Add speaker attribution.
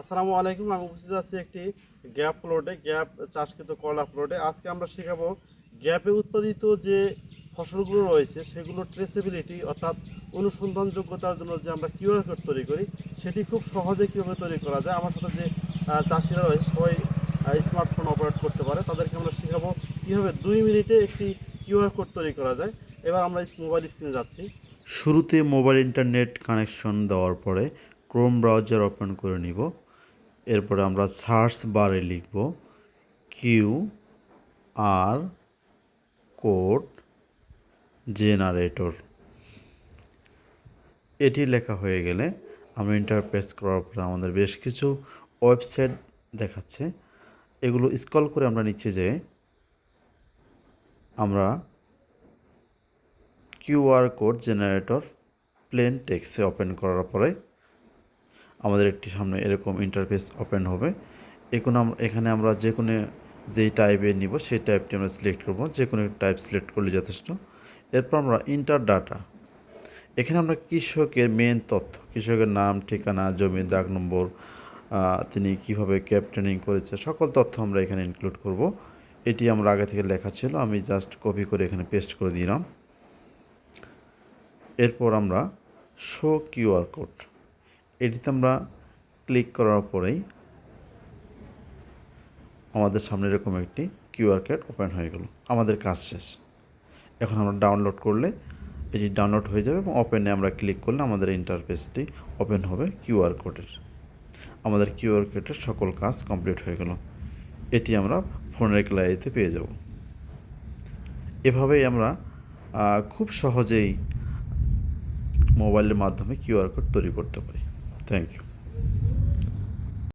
Speaker 1: আসসালামু আলাইকুম, আমি উপস্থিত আছি একটি গ্যাপ প্লটে গ্যাপ চাষকৃত কলা প্লটে আজকে আমরা শেখাবো গ্যাপে উৎপাদিত যে ফসলগুলো রয়েছে, সেগুলো ট্রেসেবিলিটি অর্থাৎ অনুসন্ধানযোগ্যতার জন্য যে আমরা কিউআর কোড তৈরি করি, সেটি খুব সহজে কীভাবে তৈরি করা যায়? আমার সাথে যে চাষিরা রয়েছে, সবাই স্মার্টফোন অপারেট করতে পারে। তাদেরকে আমরা শেখাবো কীভাবে দুই মিনিটে একটি কিউআর কোড তৈরি করা যায়। এবার আমরা মোবাইল স্ক্রিনে যাচ্ছি।
Speaker 2: শুরুতে মোবাইল ইন্টারনেট কানেকশন দেওয়ার পরে ক্রোম ব্রাউজার ওপেন করে নিব। এরপরে আমরা সার্চ বারে লিখব কিউ আর কোড জেনারেটর। এটি লেখা হয়ে গেলে আমরা ইন্টারপ্রেস করার পরে আমাদের বেশ কিছু ওয়েবসাইট দেখাচ্ছে। এগুলো স্কল করে আমরা নিচে যেয়ে আমরা কিউআর কোড জেনারেটর প্লেন টেক্সে ওপেন করার পরে আমাদের একটি সামনে এরকম ইন্টারফেস ওপেন হবে। এখন এখানে আমরা যে কোনো যেই টাইপে নিব, সেই টাইপটি আমরা সিলেক্ট করব। যে কোনো টাইপ সিলেক্ট করলে যথেষ্ট। এরপর আমরা ইন্টার ডাটা এখানে আমরা কৃষকের মেন তথ্য, কৃষকের নাম, ঠিকানা, জমির দাগ নম্বর তিনি কীভাবে ক্যাব ট্রেনিং করেছে, সকল তথ্য আমরা এখানে ইনক্লুড করব। এটি আমরা আগে থেকে লেখা ছিল, আমি জাস্ট কপি করে এখানে পেস্ট করে দিলাম। এরপর আমরা শো কিউআর কোড এটিতে আমরা ক্লিক করার পরেই আমাদের সামনে এরকম একটি কিউআর কোড ওপেন হয়ে গেল। আমাদের কাজ শেষ। এখন আমরা ডাউনলোড করলে এটি ডাউনলোড হয়ে যাবে এবং ওপেনে আমরা ক্লিক করলে আমাদের ইন্টারফেসটি ওপেন হবে কিউআর কোডের আমাদের কিউআর কোডের সকল কাজ কমপ্লিট হয়ে গেল। এটি আমরা ফোনের গ্যালারিতে পেয়ে যাব। এভাবেই আমরা খুব সহজেই মোবাইলের মাধ্যমে কিউআর কোড তৈরি করতে পারি। Thank you.